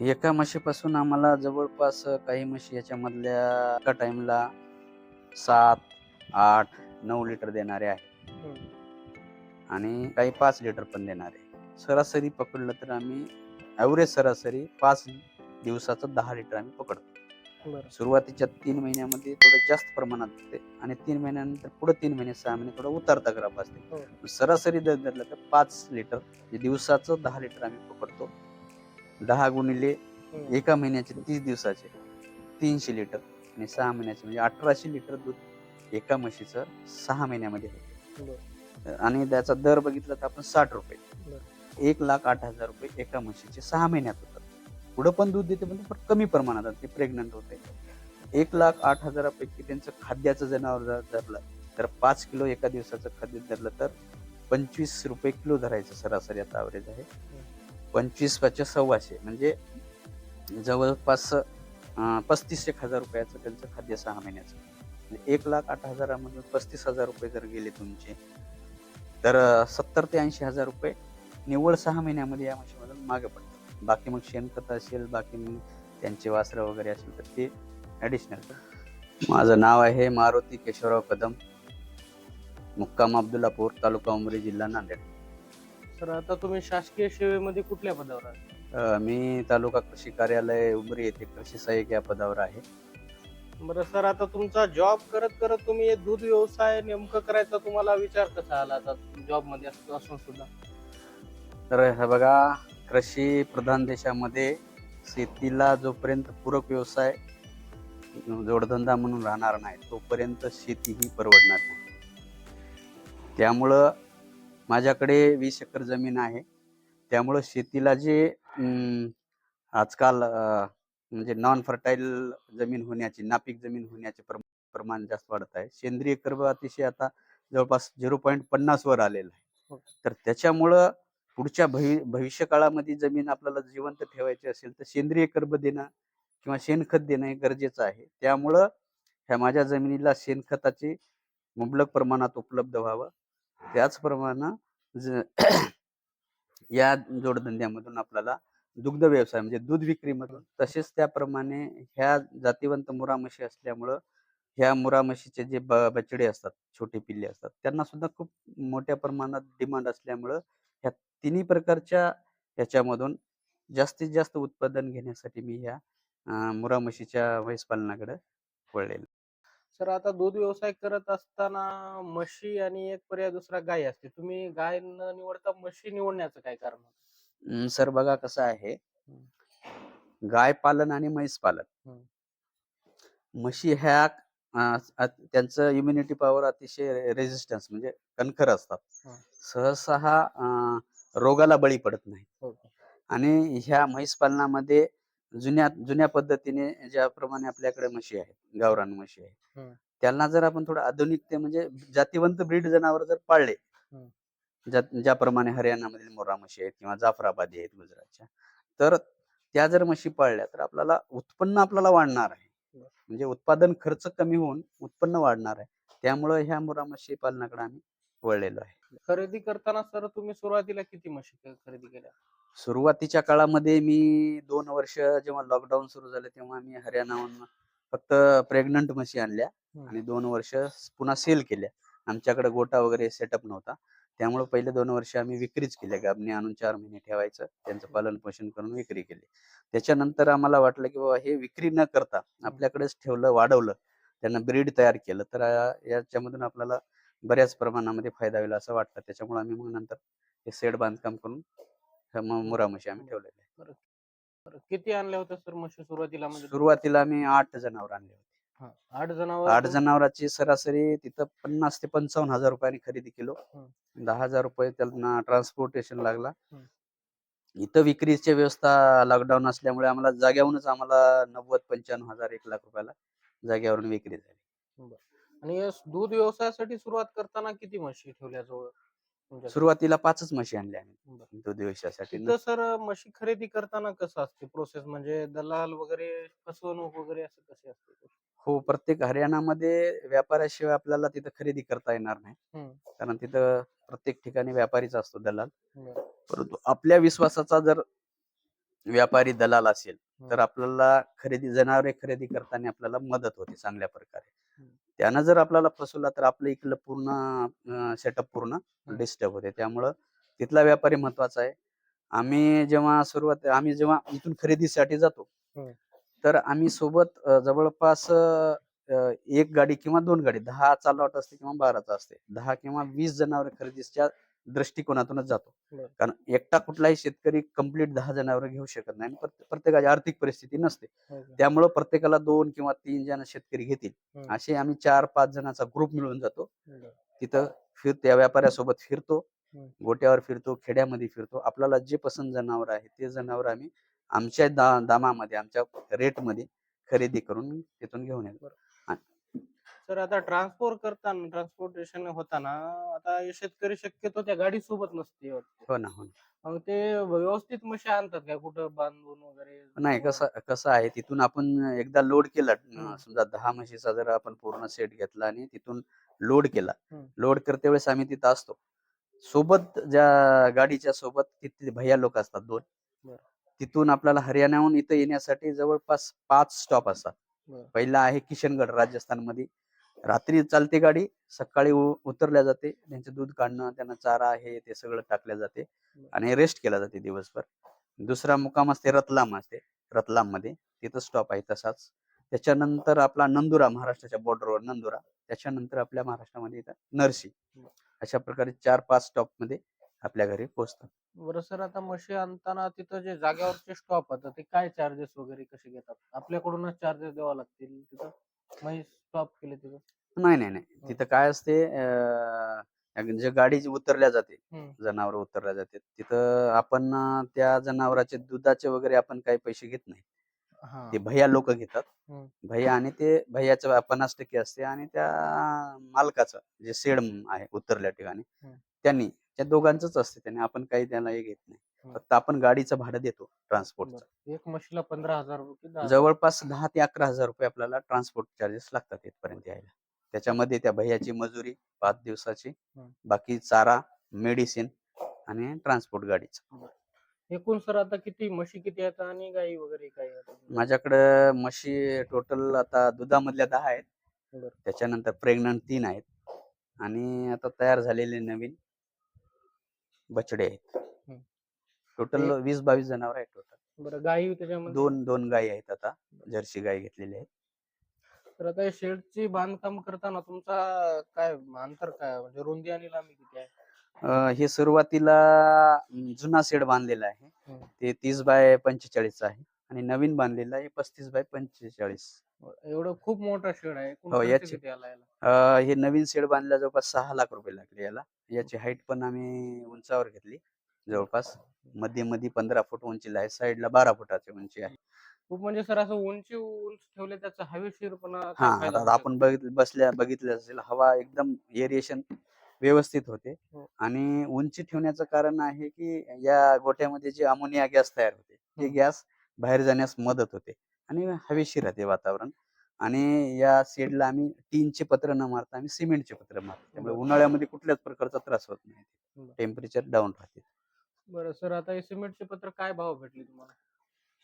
एका म्हशीपासून आम्हाला जवळपास काही म्हशी याच्यामधल्या एका टाइमला सात आठ नऊ लिटर देणारे आहे आणि काही पाच लिटर पण देणारे सरासरी पकडलं तर आम्ही ॲव्हरेज सरासरी पाच दिवसाचं दहा लिटर आम्ही पकडतो. सुरुवातीच्या तीन महिन्यामध्ये थोडं जास्त प्रमाणात होते. आणि तीन महिन्यानंतर पुढे तीन महिने सहा महिने थोडं उतरता ग्राफ असते हो. सरासरी दर धरलं तर पाच लिटर म्हणजे दिवसाचं दहा लिटर आम्ही पकडतो. दहा गुणिले. एका महिन्याचे तीस दिवसाचे. तीनशे लिटर आणि सहा महिन्याचे म्हणजे अठराशे लिटर दूध एका म्हशीचं सहा महिन्यामध्ये होतं. आणि त्याचा दर बघितला तर आपण साठ रुपये. एक लाख आठ हजार रुपये एका म्हशीचे सहा महिन्यात होतात. पुढं पण दूध देते पण ते पण कमी प्रमाणात ते प्रेग्नंट होते. एक लाख आठ हजारापैकी त्यांचं खाद्याचं जनावर धरलं तर पाच किलो एका दिवसाचं खाद्य धरलं तर पंचवीस रुपये किलो धरायचं सरासरी आता ॲव्हरेज आहे. पंचवीस पाचशे सव्वाशे. म्हणजे जवळपास पस्तीस एक हजार रुपयाचं त्यांचं खाद्य सहा महिन्याचं. म्हणजे एक लाख आठ हजारामधून पस्तीस हजार रुपये जर गेले तुमचे तर सत्तर ते ऐंशी हजार रुपये निव्वळ सहा महिन्यामध्ये या म्हशीमधून मागे पडतात. बाकी मग शेणखत असेल बाकी मग त्यांचे वासरं वगैरे असेल तर ते ॲडिशनल माझं नाव आहे मारुती केशवराव कदम मुक्काम अब्दुल्लापूर तालुका उमरी जिल्हा नांदेड. सर आता तुम्ही शासकीय सेवेमध्ये कुठल्या पदावर आहात? अ, मी तालुका कृषी कार्यालय उमरी येथे कृषी सहाय्यक या पदावर आहे. बरं सर आता तुमचा जॉब करत करत तुम्ही हे दूध व्यवसाय नेमकं करायचा तुम्हाला विचार कसा आला? आता जॉबमध्ये अस- असून सुद्धा. तर हे बघा कृषी प्रधान देशामध्ये शेतीला जोपर्यंत पूरक व्यवसाय जोडधंदा म्हणून राहणार नाही तोपर्यंत शेती ही परवडणार नाही. त्यामुळं माझ्याकडे वीस एकर जमीन आहे. त्यामुळं शेतीला जे आजकाल म्हणजे नॉन फर्टाईल जमीन होण्याची नापीक जमीन होण्याचे प्रम- प्रमाण जास्त वाढत आहे. सेंद्रिय कर्ब अतिशय आता जवळपास झिरो पॉईंट पन्नास वर आलेलं आहे. हो. तर त्याच्यामुळं पुढच्या भवि भविष्य काळामध्ये जमीन आपल्याला जिवंत ठेवायची असेल तर सेंद्रिय कर्ब देणं किंवा शेणखत देणं हे गरजेचं आहे. त्यामुळं ह्या माझ्या जमिनीला शेणखताचे मुबलक प्रमाणात उपलब्ध व्हावं. त्याचप्रमाणे ज या जोडधंद्यामधून आपल्याला दुग्ध व्यवसाय म्हणजे दूध विक्रीमधून तसेच त्याप्रमाणे ह्या जातीवंत मुरा म्हशी असल्यामुळं ह्या मुरा म्हशीचे जे ब बछडे असतात छोटे पिल्ले असतात त्यांना सुद्धा खूप मोठ्या प्रमाणात डिमांड असल्यामुळं ह्या तिन्ही प्रकारच्या ह्याच्यामधून जास्तीत जास्त उत्पादन घेण्यासाठी मी ह्या मुरा म्हशीच्या म्हैस वळलेलो. सर आता दूध व्यवसाय करत असताना म्हशी आणि एक पर्याय दुसरा गाय असते तुम्ही गाय न निवडता म्हशी निवडण्याचं काय कारण होतं? अं, सर बघा कसं आहे गाय पालन आणि म्हैस पालन हम्म. म्हशी ह्या अं, त्यांचं इम्युनिटी पॉवर अतिशय रेजिस्टन्स म्हणजे कणखर असतात हा. सहसा हा अं, रोगाला बळी पडत नाही हो. आणि ह्या म्हैस पालनामध्ये जुन्या जुन्या पद्धतीने ज्याप्रमाणे आपल्याकडे म्हशी आहेत गावरान म्हशी. आहेत. त्यांना जर आपण थोडं आधुनिकते म्हणजे जातीवंत ब्रीड जनावर जर पाळले ज्याप्रमाणे हरियाणामधील मोरा म्हशी आहेत किंवा जाफराबादी आहेत गुजरातच्या तर त्या जर म्हशी पाळल्या तर आपल्याला उत्पन्न आपल्याला वाढणार आहे. म्हणजे उत्पादन खर्च कमी होऊन उत्पन्न वाढणार आहे. त्यामुळं ह्या मुरा म्हशी पालनाकडे आम्ही वळलेलो आहे. खरेदी करताना सर तुम्ही सुरुवातीला किती म्हशी खरेदी केल्या? सुरुवातीच्या काळामध्ये मी दोन वर्ष जेव्हा लॉकडाऊन सुरू झालं तेव्हा मी हरियाणाहून फक्त प्रेग्नंट म्हशी आणल्या. आणि दोन वर्ष पुन्हा सेल केल्या. आमच्याकडे गोटा वगैरे सेटअप नव्हता. त्यामुळे पहिले दोन वर्ष आम्ही विक्रीच केल्या. गाबणी आणून चार महिने ठेवायचं त्यांचं पालन पोषण करून विक्री केली. त्याच्यानंतर आम्हाला वाटलं की बाबा हे विक्री न करता आपल्याकडेच ठेवलं वाढवलं त्यांना ब्रीड तयार केलं तर याच्यामधून आपल्याला बऱ्याच प्रमाणामध्ये फायदा होईल असं वाटतं. त्याच्यामुळे आम्ही मग नंतर हे सेट बांधकाम करून ह्या म- मुरा म्हशी आम्ही ठेवलेल्या आहेत. बरं, किती आणल्या होत्या सर म्हशी सुरुवातीला म्हणजे सुरुवातीला आम्ही आठ जनावर आणले होते. हा, आठ जनावर आठ जनावरांची सरासरी तिथं पन्नास ते पंचावन्न हजार रुपयांनी खरेदी केलो. दहा हजार रुपये त्यांना ट्रान्सपोर्टेशन लागला. इथं विक्रीची व्यवस्था लॉकडाऊन असल्यामुळे आम्हाला जाग्यावरूनच आम्हाला नव्वद पंच्याण्णव हजार एक लाख रुपयाला जाग्यावरून विक्री झाली. आणि या दूध व्यवसायासाठी सुरुवात करताना किती म्हशी ठेवल्या जवळ? तुमच्याकडे? सुरुवातीला पाचच म्हशी आणल्या आम्ही बरं. दूध व्यवसायासाठी तिथं सर म्हशी खरेदी करताना कसं असते प्रोसेस म्हणजे दलाल वगैरे फसवणूक वगैरे असं कसे असते हो प्रत्येक हरियाणामध्ये व्यापाऱ्याशिवाय आपल्याला तिथं खरेदी करता येणार नाही हम्म. कारण तिथं प्रत्येक ठिकाणी व्यापारीच असतो दलाल बरं. परंतु आपल्या विश्वासाचा जर व्यापारी दलाल असेल तर. आपल्याला खरेदी जनावरे खरेदी करताना आपल्याला मदत होते चांगल्या प्रकारे. त्यानं जर आपल्याला फसवला तर आपलं इकडलं पूर्ण सेटअप पूर्ण डिस्टर्ब होते त्यामुळं तिथला व्यापारी महत्त्वाचा आहे आम्ही जेव्हा सुरुवात आम्ही जेव्हा इथून खरेदीसाठी जातो. तर आम्ही सोबत जवळपास एक गाडी किंवा दोन गाडी दहाचा लॉट असते किंवा बाराचा असते दहा किंवा वीस जनावरे खरेदीच्या दृष्टिकोनातूनच जातो. कारण एकटा कुठलाही शेतकरी कंप्लीट दहा जनावर घेऊ शकत नाही प्रत्येकाची आर्थिक परिस्थिती नसते हो? त्यामुळं प्रत्येकाला दोन किंवा तीन जण शेतकरी घेतील हम्म. असे आम्ही चार पाच जणांचा ग्रुप मिळून जातो. तिथं फिर त्या व्यापाऱ्यासोबत फिरतो हम्म. गोट्यावर फिरतो खेड्यामध्ये फिरतो आपल्याला जे पसंत जनावर आहे ते जनावर आम्ही आमच्या दामामध्ये आमच्या रेटमध्ये खरेदी करून तिथून घेऊन येतो सर आता ट्रान्सपोर्ट करताना ट्रान्सपोर्टेशन होताना आता हे शेतकरी शक्यतो त्या गाडी सोबत नसते वाटतं. हो ना हो ना मग ते व्यवस्थित म्हशी आणतात काय कुठं बांधून वगैरे नाही कसं कसं आहे तिथून आपण एकदा लोड केला हम्म. अं, समजा दहा म्हशीचा जर आपण पूर्ण सेट घेतला आणि तिथून लोड केला हम्म. लोड करते वेळेस आम्ही तिथं असतो सोबत ज्या गाडीच्या सोबत तिथे भैया लोक असतात दोन बरं. तिथून आपल्याला हरियाणाहून इथं येण्यासाठी जवळपास पाच स्टॉप असतात बरं. पहिला आहे किशनगड राजस्थानमध्ये रात्री चालते गाडी सकाळी उतरल्या जाते. त्यांचं दूध काढणं त्यांना चारा आहे ते सगळं टाकल्या जाते आणि रेस्ट केला जाते दिवसभर. दुसरा मुक्काम असते रतलाम असते. रतलाममध्ये तिथं स्टॉप आहे तसाच. त्याच्यानंतर आपला नंदुरा महाराष्ट्राच्या बॉर्डरवर नंदुरा. त्याच्यानंतर आपल्या महाराष्ट्रामध्ये इथं नरसी. अशा प्रकारे चार पाच स्टॉपमध्ये आपल्या घरी पोहोचतात. बरं सर आता म्हशी आणताना तिथं जे जाग्यावरचे स्टॉप होतात ते काय चार्जेस वगैरे कसे घेतात? आपल्याकडूनच चार्जेस द्यावा लागतील तिथं? स्टॉप केले तिथं नाही नाही नाही तिथं काय असते अं, जे गाडी जी उतरल्या जाते हम्म. जनावर उतरल्या जाते तिथं आपण अं, त्या जनावराचे दुधाचे वगैरे आपण काही पैसे घेत नाही हा. ते भैया लोक घेतात हम्म. भैया आणि ते भैयाचं पन्नास टक्के असते आणि त्या मालकाचं जे शेड आहे उतरल्या ठिकाणी हम्म. त्यांनी त्या दोघांचंच असते त्याने आपण काही त्याला हे घेत नाही. फक्त आपण गाडीचं भाडं देतो ट्रान्सपोर्टचं. एक म्हशीला पंधरा हजार रुपये. जवळपास दहा ते अकरा हजार रुपये आपल्याला ट्रान्सपोर्ट चार्जेस लागतात इथपर्यंत यायला त्याच्यामध्ये त्या भैयाची मजुरी पाच दिवसाची. बाकी चारा मेडिसिन आणि ट्रान्सपोर्ट गाडीचं एकूण सर आता किती म्हशी किती आहेत आणि गाई वगैरे काय? माझ्याकडे म्हशी टोटल आता दुधामधल्या दहा आहेत. त्याच्यानंतर प्रेग्नंट तीन आहेत आणि आता तयार झालेले नवीन बछडे आहेत. टोटल वीस बावीस जनावर आहेत टोटल बरं गाई त्याच्यामध्ये? दोन दोन गायी आहेत आता. जर्सी गाय घेतलेली आहेत तर आता शेडची बांधकाम करताना तुमचा काय अंतर काय? म्हणजे रुंदी आणि लांबी किती आहे? अं, हे सुरुवातीला अं, जुना शेड बांधलेला आहे. हम्म. ते तीस बाय पंचेचाळीस आहे आणि नवीन बांधलेला आहे पस्तीस बाय पंचेचाळीस. एवढं खूप मोठा शेड आहे. एकूण हो, खर्च याची- किती आला याला? अं, हे नवीन शेड बांधल्या जवळपास सहा लाख रुपये लागले याला. याची हाईट पण आम्ही उंचावर घेतली. जवळपासमध्ये मध्ये पंधरा फूट उंचीला आहे साईडला बारा फुटाची उंची आहे खूप म्हणजे सर असं उंची उंच ठेवले त्याचा हवेशीरपणा हा आता आपण बसल्या बघितलं असेल हवा एकदम एरिएशन व्यवस्थित होते हो. आणि उंची ठेवण्याचं कारण आहे की या गोट्यामध्ये जे अमोनिया गॅस तयार होते ते. गॅस बाहेर जाण्यास मदत होते आणि हवेशीर राहते वातावरण आणि या शेडला आम्ही टीनचे पत्र न मारता आम्ही सिमेंटचे पत्र मारतो त्यामुळे. उन्हाळ्यामध्ये कुठल्याच प्रकारचा त्रास होत नाही. टेम्परेचर डाऊन राहते बरं सर आता हे सिमेंटचे पत्र काय भाव भेटले तुम्हाला?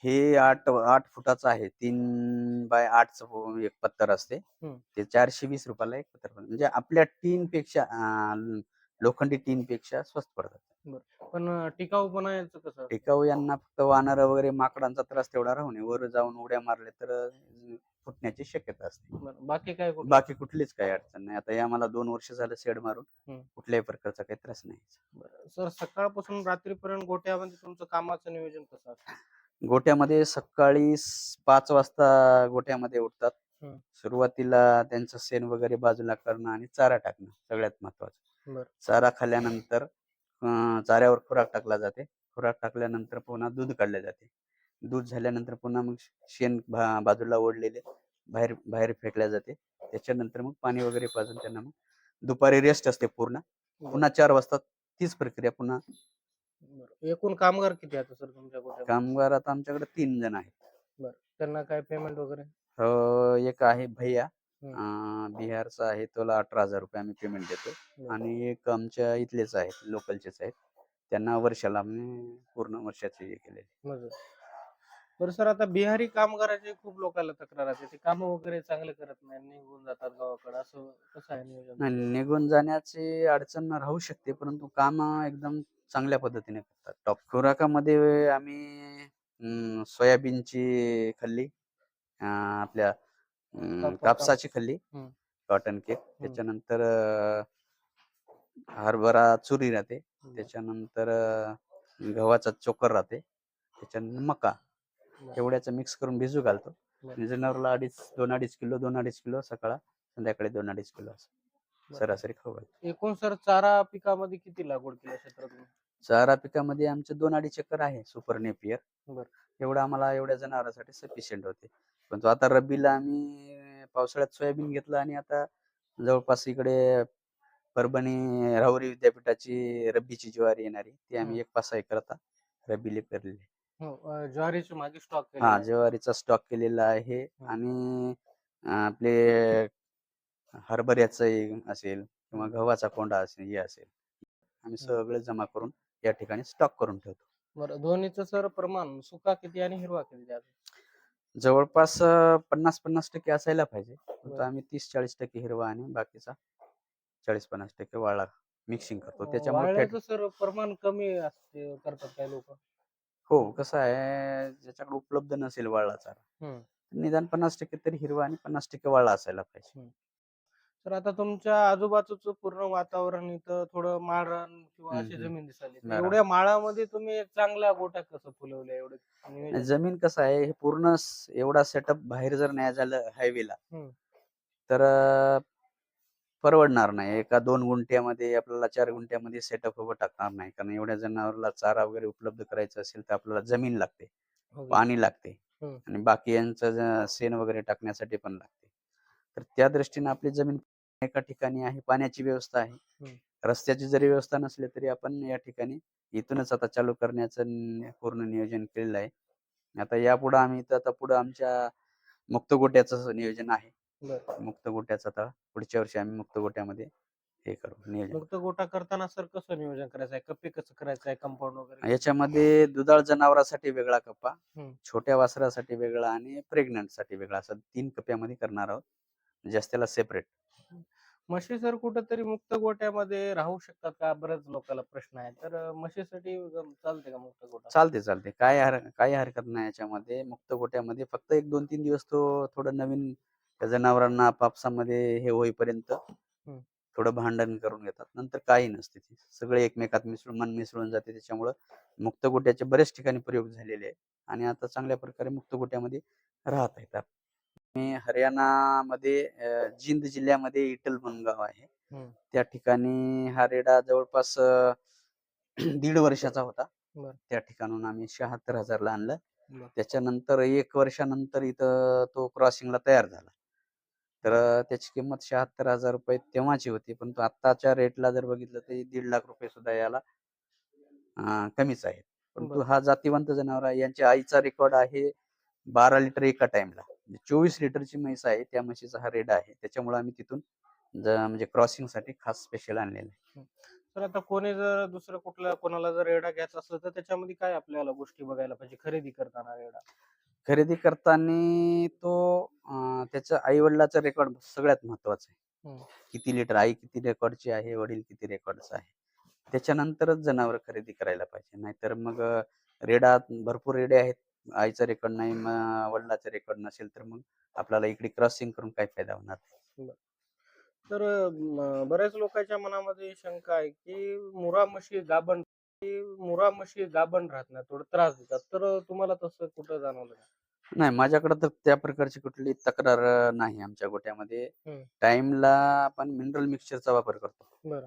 हे आठ आठ फुटाचं आहे. तीन बाय आठचं एक पत्तर असते. हम्म. ते चारशे वीस रुपयाला एक पत्तर पडतं. म्हणजे आपल्या टीन पेक्षा अं, लोखंडी टीन पेक्षा स्वस्त पडतात. पण अं, टिकाऊपणा याचं कसं? टिकाऊ यांना फक्त वानर वगैरे माकडांचा त्रास तेवढा राहू नये. वर जाऊन उड्या मारले तर अं, फुटण्याची शक्यता असते बरं, बाकी काय? बाकी कुठलीच काही अडचण नाही आता या मला दोन वर्ष झालं शेड मारून हम्म. कुठल्याही प्रकारचा काही त्रास नाही बरं. सर सकाळपासून रात्रीपर्यंत गोट्यामध्ये तुमचं कामाचं नियोजन कसं असतं गोट्यामध्ये सकाळी स- पाच वाजता गोट्यामध्ये उठतात हम्म. सुरुवातीला त्यांचं शेण वगैरे बाजूला करणं आणि चारा टाकणं सगळ्यात महत्वाचं बरं. चारा खाल्ल्यानंतर अं, चाऱ्यावर खुराक टाकला जाते खुराक टाकल्यानंतर पुन्हा दूध काढले जाते दूध झाल्यानंतर पुन्हा मग शेण बाजूला ओढलेले बाहेर बाहेर फेकल्या जाते. त्याच्यानंतर मग पाणी वगैरे पाजून त्यांना मग दुपारी रेस्ट असते पूर्ण. पुन्हा चार वाजता तीच प्रक्रिया पुन्हा. एकूण कामगार किती आहेत सर तुमच्या गोट्यामध्ये कामगार आता आमच्याकडे तीन जण आहेत. त्यांना काय पेमेंट वगैरे? अं, एक आहे भैया. बिहारचा आहे त्याला अठरा हजार रुपये आम्ही पेमेंट देतो. आणि एक आमच्या इथलेच आहेत लोकलचेच आहेत. त्यांना वर्षाला आम्ही पूर्ण वर्षाचे हे केलेले. मजूर. बरं सर आता बिहारी कामगाराचे खूप लोकांना तक्रार असते. ते काम वगैरे चांगले करत नाही निघून जातात गावाकडे. असं कसं आहे नियोजन? नाही, निघून जाण्याची अडचण राहू शकते परंतु काम एकदम चांगल्या पद्धतीने करतात. टॉप खुराकामध्ये आम्ही अं, सोयाबीनची खल्ली अं, आपल्या अं, कापूस- कापसाची खल्ली हम्म. Cotton cake. त्याच्यानंतर अं, हरभरा चुरी राहते. त्याच्यानंतर अं, गव्हाचा चोकर राहते. त्याच्यानंतर मका. एवढ्याचं मिक्स करून भिजू घालतो. जनावरला अडीच दोन अडीच किलो दोन अडीच किलो सकाळ संध्याकाळी दोन अडीच किलो असं. सरासरी खाऊ घालतो. एकूण सर चारा पिकामध्ये किती लागवड केली क्षेत्र तुम्ही चारा पिकामध्ये आमचे दोन अडीच एकर आहे सुपर नेपियर. एवढं आम्हाला एवढ्या जनावरांसाठी सफिशियंट होते. परंतु आता रब्बीला आम्ही पावसाळ्यात सोयाबीन घेतलं आणि आता जवळपास इकडे परभणी राहुरी विद्यापीठाची रब्बीची ज्वारी येणारी ती आम्ही. एक पाच सहा एकर आता रब्बीला पेरलेली हो अं, ज्वारीची मागे स्टॉक हा ज्वारीचा स्टॉक केलेला आहे आणि आपले हरभऱ्याचं असेल किंवा गव्हाचा कोंडा असेल हे असेल. आम्ही सगळे जमा करून या ठिकाणी स्टॉक करून ठेवतो. बरं दोन्हीचं सर प्रमाण सुका किती आणि हिरवा किती जवळपास पन्नास पन्नास टक्के असायला पाहिजे. आम्ही तीस चाळीस टक्के हिरवा आणि बाकीचा चाळीस पन्नास टक्के वाळा मिक्सिंग करतो. त्याच्यामुळे वाळल्याचं सर प्रमाण कमी असते करतात काही लोक. हो कसं आहे ज्याच्याकडे उपलब्ध नसेल वाळला चारा निदान पन्नास टक्के तरी हिरवा आणि पन्नास टक्के वाळा असायला पाहिजे तर आता तुमच्या आजूबाजूचं पूर्ण वातावरण इथं थोडं माळरान किंवा अशी हम्म, जमीन दिसायली तर बरं. एवढ्या माळामध्ये तुम्ही एक चांगल्या गोट्या कसं फुलवल्या एवढं नियोजन? जमीन कसं आहे हे पूर्ण स- एवढा सेटअप बाहेर जर नाही झालं हायवेला हम्म. तर अं, परवडणार नाही एका दोन गुंठ्यामध्ये आपल्याला चार गुंठ्यामध्ये सेटअप उभं टाकणार नाही कारण एवढ्या जनावरला चारा वगैरे उपलब्ध करायचं असेल तर आपल्याला जमीन लागते हो? पाणी लागते हम्म. आणि बाकी यांचं शेण वगैरे टाकण्यासाठी पण लागते तर त्या दृष्टीने आपली जमीन एका ठिकाणी आहे पाण्याची व्यवस्था आहे हम्म. रस्त्याची जरी व्यवस्था नसली तरी आपण या ठिकाणी इथूनच आता चालू करण्याचं पूर्ण नियोजन केलेलं आहे आता यापुढे आम्ही तर आता पुढे आमच्या मुक्त गोट्याचं नियोजन आहे. मुक्त गोट्याचं आता पुढच्या वर्षी आम्ही मुक्त गोट्यामध्ये हे करू नियोजन मग तो गोटा करताना सर कसं नियोजन करायचं आहे? कप्पे कसं करायचं आहे? कंपाऊंड वगैरे याच्यामध्ये दुधाळ जनावरांसाठी वेगळा कप्पा हम्म. छोट्या वासरासाठी वेगळा आणि प्रेग्नंटसाठी वेगळा. असं तीन कप्प्यामध्ये करणार आहोत. म्हणजे त्याला सेपरेट. म्हशी सर कुठंतरी मुक्त गोट्यामध्ये राहू शकतात का? बऱ्याच लोकांना प्रश्न आहे. तर अं, म्हशीसाठी चालते का मुक्त गोटा चालते चालते. काय हर काही हरकत नाही याच्यामध्ये. मुक्त गोट्यामध्ये फक्त एक दोन तीन दिवस तो थोडं नवीन त्या जनावरांना पापसामध्ये हे होईपर्यंत थोडं भांडण करून घेतात. नंतर काही नसते ते. सगळे एकमेकात मिसळून मन मिसळून जाते. त्याच्यामुळं मुक्त गोट्याचे बरेच ठिकाणी प्रयोग झालेले आहेत. आणि आता चांगल्या प्रकारे मुक्त गोट्यामध्ये राहत आहेत मी हरियाणामध्ये जिंद जिल्ह्यामध्ये इटल म्हणून गाव आहे. त्या ठिकाणी हा रेडा जवळपास दीड वर्षाचा होता. त्या ठिकाणून आम्ही शहात्तर हजारला आणलं. त्याच्यानंतर एक वर्षानंतर इथं तो क्रॉसिंगला तयार झाला. तर त्याची किंमत शहात्तर हजार रुपये तेव्हाची होती. पण आत्ताच्या रेटला जर बघितलं तर दीड लाख रुपये सुद्धा याला कमीच आहे परंतु. हा जातीवंत जनावर आहे. यांच्या आईचा रेकॉर्ड आहे बारा लिटर एका टाइमला चोवीस लिटरची म्हैस आहे. त्या म्हशीचा हा रेडा आहे. त्याच्यामुळे आम्ही तिथून म्हणजे क्रॉसिंगसाठी खास स्पेशल आणलेलं आहे. तर आता कोणी जर दुसरं कुठल्या कोणाला जर रेडा घ्यायचा असलं तर त्याच्यामध्ये काय आपल्याला गोष्टी बघायला पाहिजे? खरेदी करताना रेडा खरेदी करताना तो अं, त्याच्या आई वडिलाचा रेकॉर्ड सगळ्यात महत्त्वाचा आहे. हम्म. किती लिटर आई किती रेकॉर्डची आहे वडील किती रेकॉर्डचा आहे. त्याच्यानंतरच जनावर खरेदी करायला पाहिजे. नाहीतर मग अं, रेडा भरपूर रेडे आहेत. आईचा रेकॉर्ड नाही मग वडिलाचा रेकॉर्ड नसेल तर मग आपल्याला इकडे क्रॉसिंग करून काय फायदा होणार. तर म, बऱ्याच लोकांच्या मनामध्ये शंका आहे की मुरा म्हशी गाभण मुरा म्हशी गाभण राहत नाही थोडं त्रास देतात तर तुम्हाला तसं कुठं जाणवलं? नाही माझ्याकडे तर त्या प्रकारची कुठली तक्रार अं, नाही आमच्या गोट्यामध्ये हम्म. टाइमला आपण मिनरल मिक्सचरचा वापर करतो बरं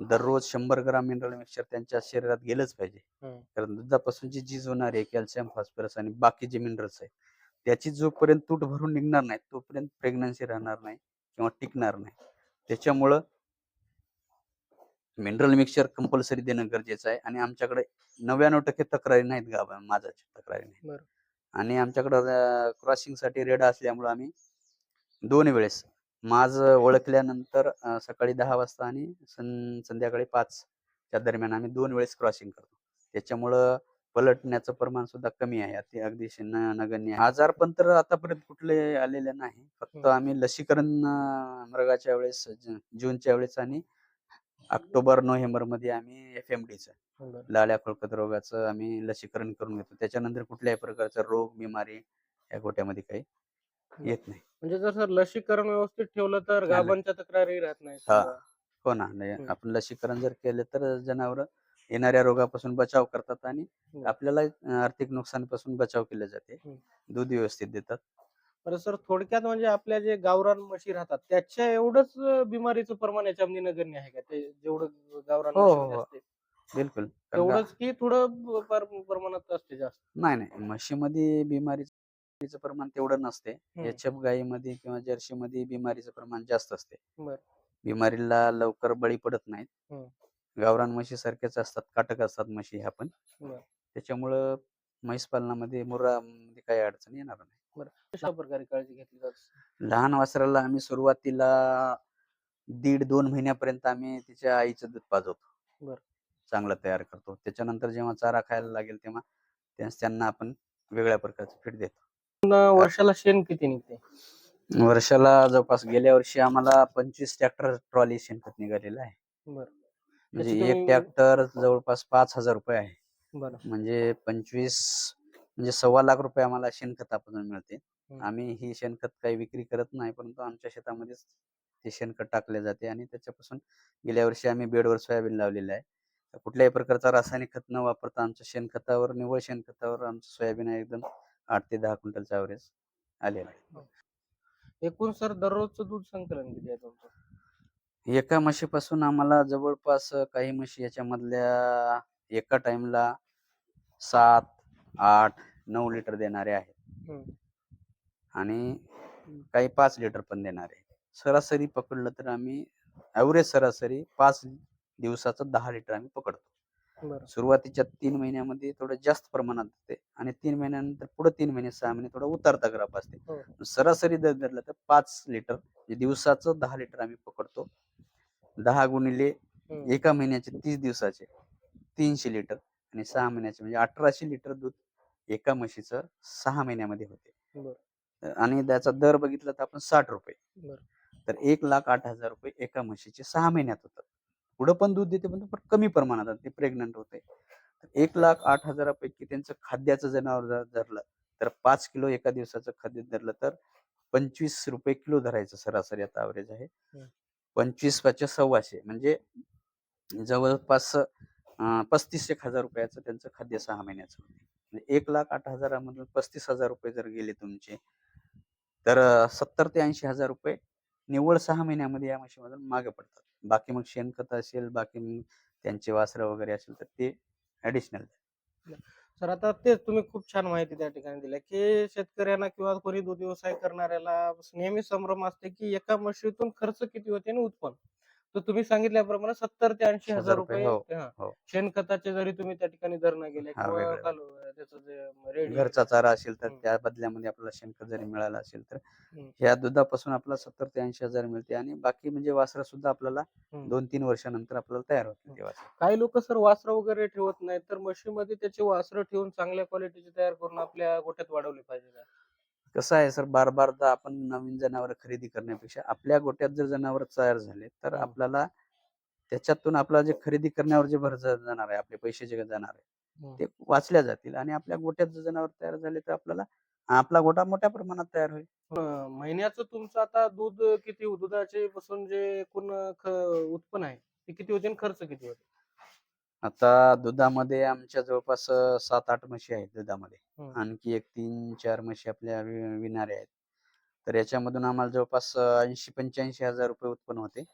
दररोज शंभर ग्राम मिनरल मिक्सचर त्यांच्या शरीरात गेलंच पाहिजे हम्म. कारण दुधापासून जी झीज होणार आहे कॅल्शियम फॉस्फरस आणि बाकी जे मिनरल्स आहेत त्याची जोपर्यंत तूट भरून निघणार नाही तोपर्यंत प्रेग्नन्सी राहणार नाही किंवा टिकणार नाही त्याच्यामुळं मिनरल मिक्सचर कंपल्सरी देणं गरजेचं आहे आणि आमच्याकडे नव्याण्णव टक्के तक्रारी नाहीत गाव माझ्याच्या तक्रारी नाही बरं. आणि आमच्याकडं क्रॉसिंगसाठी रेडा असल्यामुळं आम्ही दोन वेळेस माझ ओळखल्यानंतर अं, सकाळी दहा वाजता आणि सं संध्याकाळी पाच च्या दरम्यान आम्ही दोन वेळेस क्रॉसिंग करतो त्याच्यामुळं पलटण्याचं प्रमाण सुद्धा कमी आहे अति अगदी न- नगण्य आहे. आजार पण तर आतापर्यंत कुठले आलेले नाही फक्त हम्म. आम्ही लसीकरण अं, मृगाच्या वेळेस ज- जूनच्या वेळेस आणि ऑक्टोबर नोव्हेंबरमध्ये आम्ही एफ एम डीचं. लाल्या रोगाचं आम्ही लसीकरण करून घेतो त्याच्यानंतर कुठल्याही प्रकारचा रोग बिमारी या गोट्यामध्ये काही येत नाही म्हणजे जर सर लसीकरण व्यवस्थित ठेवलं तर. गाभांच्या तक्रारी राहत नाही हा. हो ना नाही. आपण लसीकरण जर केलं तर जनावर येणाऱ्या रोगापासून बचाव करतात आणि. आपल्याला आर्थिक नुकसानीपासून बचाव केले जाते. दूध व्यवस्थित देतात बरं सर थोडक्यात म्हणजे आपल्या जे गावरान म्हशी राहतात त्याच्या एवढंच बिमारीचं प्रमाण याच्यामध्ये नगण्य आहे का ते जेवढं गावरान हो, हो, हो. असते बिलकुल कारण का- तेवढंच की थोडं पर- प्रमाणात असते जास्त नाही नाही म्हशीमध्ये बिमारीचं प्रमाण तेवढं नसते. एच गायीमध्ये किंवा जर्सीमध्ये बिमारीचं प्रमाण जास्त असते बरं. बिमारीला लवकर बळी पडत नाहीत हम्म. गावरान म्हशी सारख्याच असतात काटक असतात म्हशी ह्या पण बरं. त्याच्यामुळं म्हैस पालनामध्ये मुरामध्ये काही अडचण येणार नाही कशा प्रकारे काळजी घेतली जाते लहान वासराला आम्ही सुरुवातीला दीड दोन महिन्यापर्यंत आम्ही तिच्या आईचं दूध पाजवतो. बरं. चांगलं तयार करतो. त्याच्यानंतर जेव्हा चारा खायला लागेल तेव्हा त्यांना आपण वेगळ्या प्रकारचं फीड देतो. न वर्षाला शेण किती निघते? वर्षाला जवळपास गेल्या वर्षी आम्हाला पंचवीस ट्रॅक्टर ट्रॉली शेणखत निघालेलं आहे. बरं. म्हणजे त्याची एक तुम्ही- ट्रॅक्टर जवळपास पाच हजार रुपये आहे. बरं. म्हणजे पंचवीस म्हणजे सव्वा लाख रुपये आम्हाला शेणखतापासून मिळते. हम्म. आम्ही ही शेणखत काही विक्री करत नाही परंतु आमच्या शेतामध्येच ते शेणखत टाकले जाते आणि त्याच्यापासून गेल्या वर्षी आम्ही बेडवर सोयाबीन लावलेलं आहे. कुठल्याही प्रकारचा रासायनिक खत न वापरता आमच्या शेणखतावर निव्वळ शेणखतावर आमचं सोयाबीन एकदम आठ ते दहा क्विंटलचा ॲव्हरेज आलेला आहे. एकूण सर दररोजचं दूध संकलन किती आहे तुमचं? एका म्हशीपासून आम्हाला जवळपास काही म्हशी याच्यामधल्या एका टाइमला सात आठ नऊ लिटर देणारे आहेत. आणि काही पाच लिटर पण देणारे. सरासरी पकडलं तर आम्ही ॲव्हरेज सरासरी पाच दिवसाचं दहा लिटर आम्ही पकडतो सुरुवातीच्या तीन महिन्यामध्ये थोडं जास्त प्रमाणात होते आणि तीन महिन्यानंतर पुढे तीन महिने सहा महिने थोडा उतारता ग्राफ असते हो. सरासरी दर धरलं तर पाच लिटर म्हणजे दिवसाचं दहा लिटर आम्ही पकडतो दहा गुणिले. एका महिन्याचे तीस दिवसाचे तीनशे लिटर आणि सहा महिन्याचे म्हणजे अठराशे लिटर दूध एका म्हशीचं सहा महिन्यामध्ये होते. आणि त्याचा दर बघितला तर आपण साठ रुपये. तर एक लाख आठ हजार रुपये एका म्हशीचे सहा महिन्यात होतात पुढं पण दूध देते पण पण कमी प्रमाणात ते प्रेग्नंट होते. तर एक लाख आठ हजारापैकी त्यांचं खाद्याचं जनावर धरलं तर पाच किलो एका दिवसाचं खाद्य धरलं तर पंचवीस रुपये किलो धरायचं सरासरी आता ॲव्हरेज आहे. पंचवीस पाचशे सव्वाशे म्हणजे जवळपास पस्तीस एक हजार रुपयाचं त्यांचं खाद्य सहा महिन्याचं म्हणजे एक लाख आठ हजारामधून पस्तीस हजार रुपये जर गेले तुमचे तर सत्तर ते ऐंशी हजार रुपये निव्वळ सहा महिन्यामध्ये या म्हशीमधून मागे पडतात. बाकी मग शेणखत असेल बाकी मग त्यांचे वासरं वगैरे असेल तर ते ऍडिशनल सर आता तेच तुम्ही खूप छान माहिती त्या ठिकाणी दिल्या की शेतकऱ्यांना किंवा कोणी दूध व्यवसाय करणाऱ्याला नेहमी संभ्रम असते की एका म्हशीतून खर्च किती होते आणि उत्पन्न? तर तुम्ही सांगितल्याप्रमाणे सत्तर ते ऐंशी हजार रुपये, हा. हो. शेणखताचे जरी तुम्ही त्या ठिकाणी न गेले हा, किंवा वेगळे. कालू त्याचं जे रेडी घरचा चारा असेल तर हम्म. त्या बदल्यामध्ये आपल्याला शेणखत जरी मिळालं असेल तर हम्म. ह्या दुधापासून आपल्याला सत्तर ते ऐंशी हजार मिळते आणि बाकी म्हणजे वासरं सुद्धा आपल्याला हम्म. दोन तीन वर्षानंतर आपल्याला तयार होते ते वासरं. काही लोक सर वासरं वगैरे ठेवत नाहीत तर म्हशीमध्ये त्याचे वासरं ठेवून चांगल्या क्वालिटीचे तयार करून आपल्या गोठ्यात वाढवले पाहिजे का? कसं आहे सर बार बारदा आपण नवीन जनावर खरेदी करण्यापेक्षा आपल्या गोट्यात जर जनावर तयार झाले तर हम्म. आपल्याला त्याच्यातून आपला जे खरेदी करण्यावर जे भर जाणार आहे आपले पैसे जे जाणार आहे हम्म. ते वाचल्या जातील आणि आपल्या गोट्यात जर जनावर तयार झाले तर आपल्याला आपला गोटा मोठ्या प्रमाणात तयार होईल महिन्याचं तुमचं आता दूध किती दुधाचे पासून जे एकूण उत्पन्न आहे ते किती होते खर्च किती होते आता दुधामध्ये आमच्या जवळपास सात आठ म्हशी आहेत दुधामध्ये. आणखी एक तीन चार म्हशी आपल्या विणाऱ्या आहेत. तर याच्यामधून आम्हाला जवळपास ऐंशी पंच्याऐंशी हजार रुपये उत्पन्न होते.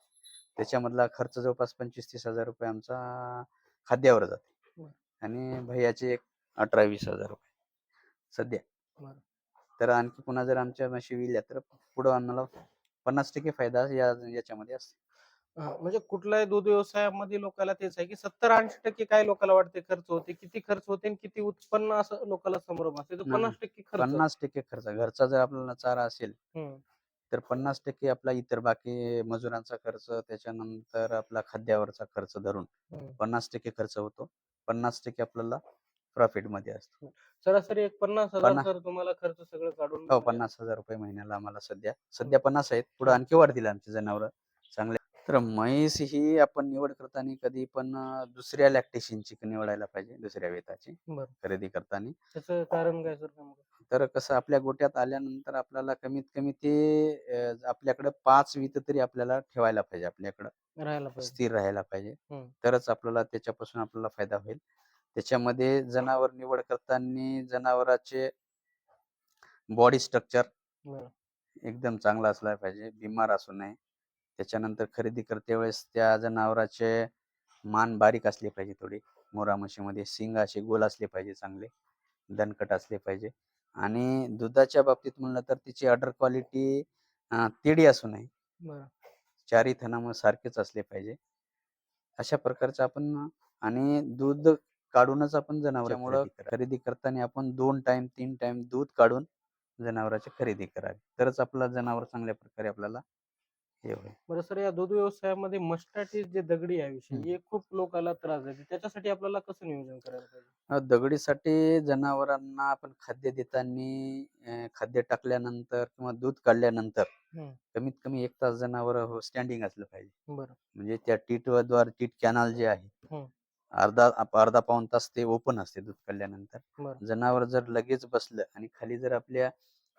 त्याच्यामधला खर्च जवळपास पंचवीस तीस हजार रुपये आमचा खाद्यावर जाते. आणि भैयाचे एक अठरा वीस हजार रुपये. सध्या. तर आणखी पुन्हा जर आमच्या म्हशी विल्या तर पुढं आम्हाला पन्नास टक्के फायदा या याच्यामध्ये असतो. म्हणजे कुठल्याही दूध व्यवसायामध्ये लोकांना तेच आहे की सत्तर ऐंशी टक्के काय लोकांना वाटते खर्च होते किती खर्च होते आणि किती उत्पन्न असं लोकांना संभ्रम असते तर. पन्नास टक्के खर्च पन्नास टक्के खर्च. घरचा जर आपल्याला चारा असेल हम्म. तर पन्नास टक्के आपला इतर बाकी मजुरांचा खर्च त्याच्यानंतर आपला खाद्यावरचा खर्च धरून हम्म. पन्नास टक्के खर्च होतो. पन्नास टक्के आपल्याला प्रॉफिटमध्ये असतो सरासरी एक पन्नास हजार पन्नास- सर तुम्हाला खर्च सगळं काढून हो पन्नास हजार रुपये महिन्याला आम्हाला सध्या. सध्या पन्नास आहेत. पुढे आणखी वाढतील आमची जनावर. चांगले तर म्हैस ही आपण निवड करताना कधी पण दुसऱ्या लॅक्टेशनची निवडायला पाहिजे दुसऱ्या वेताची बरं. खरेदी करताना त्याचं कारण काय सर नेमकं? तर कसं आपल्या गोट्यात आल्यानंतर आपल्याला कमीत कमी ते अं, आपल्याकडे पाच वीत तरी आपल्याला ठेवायला पाहिजे आपल्याकडं राहायला पाहिजे स्थिर राहायला पाहिजे हम्म. तरच आपल्याला त्याच्यापासून आपल्याला फायदा होईल त्याच्यामध्ये जनावर निवड करताना जनावराचे बॉडी स्ट्रक्चर बरं. एकदम चांगला असला पाहिजे बिमार असू नये त्याच्यानंतर खरेदी करते वेळेस त्या जनावराचे मान बारीक असले पाहिजे थोडी. मोरा म्हशीमध्ये शिंग असे गोल असले पाहिजे चांगले. दणकट असले पाहिजे. आणि दुधाच्या बाबतीत म्हणलं तर तिची अडर क्वालिटी तेडी असू नये. चारी थनामुळे सारखेच असले पाहिजे. अशा प्रकारचं आपण आणि दूध काढूनच आपण जनावरांमुळे खरेदी करताना आपण दोन टाइम तीन टाइम दूध काढून जनावरांची खरेदी करावी. तरच आपला जनावर चांगल्या प्रकारे आपल्याला हे होईल बरं सर या दूध व्यवसायामध्ये मस्टाटीस जे दगडी आहे विषय. हे खूप लोकांना त्रास देते त्याच्यासाठी आपल्याला कसं नियोजन करायला पाहिजे दगडीसाठी जनावरांना आपण खाद्य देताना खाद्य टाकल्यानंतर किंवा दूध काढल्यानंतर हम्म. कमीत कमी एक तास जनावर स्टँडिंग असलं पाहिजे बरं म्हणजे त्या टीटद्वारे टीट कॅनल जे आहे हम्म. अर्धा अर्धा पाऊन तास ते ओपन असते दूध काढल्यानंतर बरं. जनावर जर लगेच बसलं आणि खाली जर आपल्या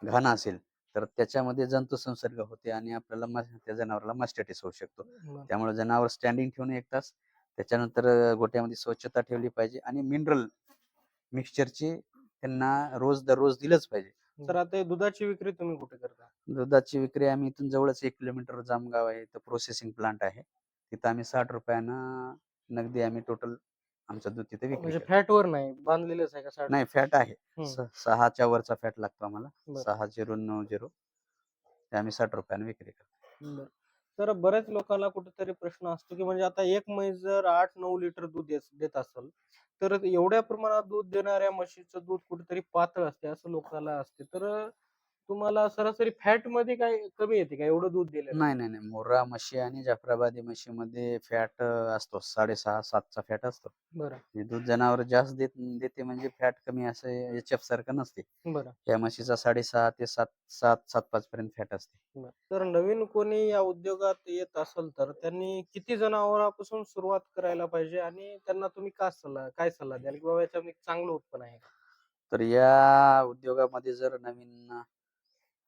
घाण असेल तर त्याच्यामध्ये जंतू संसर्ग होते आणि आपल्याला त्या जनावराला मास्टायटिस होऊ शकतो. त्यामुळे जनावर स्टँडिंग ठेवून एक तास त्याच्यानंतर गोट्यामध्ये स्वच्छता ठेवली पाहिजे आणि मिनरल मिक्सचरची त्यांना रोज दररोज दिलंच पाहिजे. सर आता दुधाची विक्री तुम्ही कुठे करता? दुधाची विक्री आम्ही इथून जवळच एक किलोमीटर जामगाव आहे. इथं प्रोसेसिंग प्लांट आहे. तिथं आम्ही साठ रुपयानं नगदी आम्ही टोटल आमचं दूध तिथे विक्री म्हणजे. फॅट वर नाही बांधलेलंच आहे का साठ नाही फॅट आहे हम्म. स- सहाच्या वरचा फॅट लागतो आम्हाला बरं. सहा झिरो नऊ झिरो ते आम्ही साठ रुपयानं विक्री करतो बरं. तर बऱ्याच लोकांना कुठेतरी प्रश्न असतो की म्हणजे आता एक म्हैस जर आठ नऊ लिटर दूध देत देत असेल तर एवढ्या प्रमाणात दूध देणाऱ्या म्हशीचं दूध कुठेतरी पातळ असते असं लोकांना असते तर तुम्हाला सरासरी फॅटमध्ये काय कमी येते का? एवढं दूध दिलं नाही नाही नाही. मोर्रा म्हशी आणि जाफराबादी म्हशीमध्ये फॅट असतो. साडेसहा सातचा फॅट असतो. बरं. म्हणजे दूध जनावर जास्त देत देते म्हणजे फॅट कमी असं एच एफ सारखं नसते. बरं. या म्हशीचा साडेसहा ते सात सात सात पाच पर्यंत फॅट असते. बरं. तर नवीन कोणी या उद्योगात येत असेल तर त्यांनी किती जनावरांपासून सुरुवात करायला पाहिजे आणि त्यांना तुम्ही काय सल्ला काय सल्ला द्याल? की बाबा याच्यामध्ये चांगलं उत्पन्न आहे का? तर या उद्योगामध्ये जर नवीन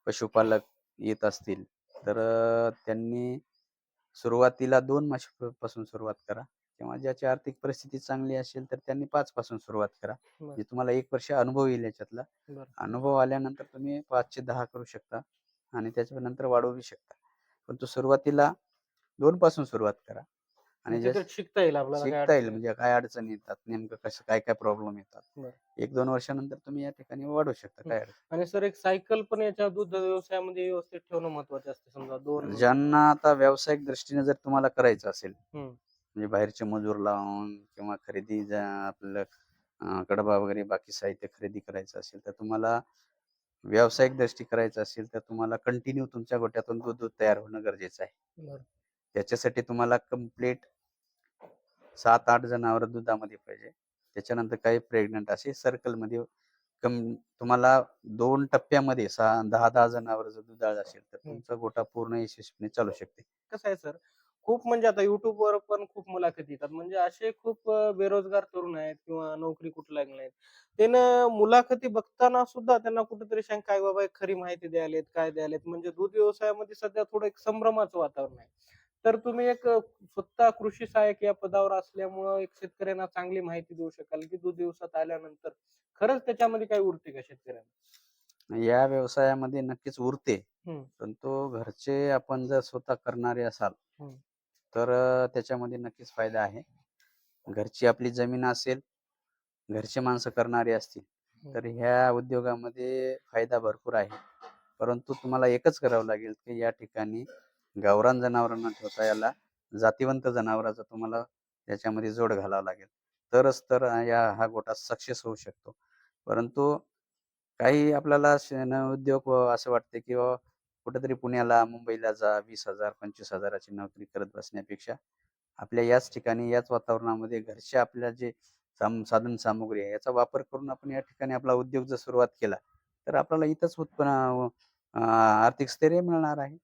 पशुपालक येत असतील तर त्यांनी सुरुवातीला दोन म्हशी पासून सुरुवात करा. किंवा ज्याची आर्थिक परिस्थिती चांगली असेल तर त्यांनी पाच पासून सुरुवात करा. म्हणजे तुम्हाला एक वर्ष अनुभव येईल याच्यातला. अनुभव आल्यानंतर तुम्ही पाचशे दहा करू शकता आणि त्याच्यानंतर वाढवू शकता. पण तो सुरुवातीला दोन पासून सुरुवात करा. आणि ते शिकता येईल आपल्याला काय शिकता येईल अडचण म्हणजे काय अडचणी येतात नेमकं कसं काय काय प्रॉब्लेम येतात बरं. एक दोन वर्षानंतर तुम्ही या ठिकाणी वाढवू शकता काय अडचण आणि सर एक सायकल पण याच्या दूध व्यवसायामध्ये व्यवस्थित ठेवणं महत्वाचं असते समजा दोन ज्यांना आता व्यावसायिक दृष्टीने जर तुम्हाला करायचं असेल हम्म. म्हणजे बाहेरचे मजूर लावून किंवा खरेदी जा- आपलं अं, कडबा वगैरे बाकी साहित्य खरेदी करायचं असेल तर तुम्हाला व्यावसायिक दृष्टी करायचं असेल तर तुम्हाला कंटिन्यू तुमच्या गोट्यातून दूध दूध तयार होणं गरजेचं आहे बरं. त्याच्यासाठी तुम्हाला कंप्लीट सात आठ जनावर दुधामध्ये पाहिजे. त्याच्यानंतर काही प्रेग्नंट असे सर्कलमध्ये कम तुम्हाला दोन टप्प्यामध्ये सहा दहा दहा जनावर जर दुधाळ असेल तर. तुमचा गोटा पूर्ण यशस्वीने चालू शकते. कसं आहे सर? खूप म्हणजे आता युट्यूब वर पण खूप मुलाखती येतात. म्हणजे असे खूप बेरोजगार तरुण आहेत किंवा नोकरी कुठं लागली नाहीत त्यानं मुलाखती बघताना सुद्धा त्यांना कुठेतरी शंका आहे बाबा खरी माहिती द्यायलेत काय द्यायलेत? म्हणजे दूध व्यवसायामध्ये सध्या थोडं एक संभ्रमाचं वातावरण आहे. तर तुम्ही एक स्वतः कृषी सहाय्यक या पदावर असल्यामुळं एक शेतकऱ्यांना चांगली माहिती देऊ शकाल की दूध व्यवसायात आल्यानंतर खरंच त्याच्यामध्ये काय उरते का शेतकऱ्यांना या व्यवसायामध्ये नक्कीच उरते हम्म. पण तो घरचे आपण जर स्वतः करणारे असाल हम्म. तर अं, त्याच्यामध्ये नक्कीच फायदा आहे घरची आपली जमीन असेल घरचे माणसं करणारे असतील हम्म. तर ह्या उद्योगामध्ये फायदा भरपूर आहे परंतु तुम्हाला एकच करावं लागेल की या ठिकाणी गावरान जनावरांना ठेवता याला जातीवंत जनावराचा तुम्हाला त्याच्यामध्ये जोड घालावा लागेल. तरच तर या हा गोटा सक्सेस होऊ शकतो. परंतु काही आपल्याला उद्योग असं वाटते की कुठेतरी पुण्याला मुंबईला जा वीस हजार पंचवीस हजाराची नोकरी करत बसण्यापेक्षा आपल्या याच ठिकाणी याच वातावरणामध्ये घरचे आपल्या जे साम- साधन सामुग्री आहे याचा वापर करून आपण या ठिकाणी आपला उद्योग जर सुरुवात केला तर आपल्याला इथंच उत्पन्न आर्थिक स्थैर्य मिळणार आहे.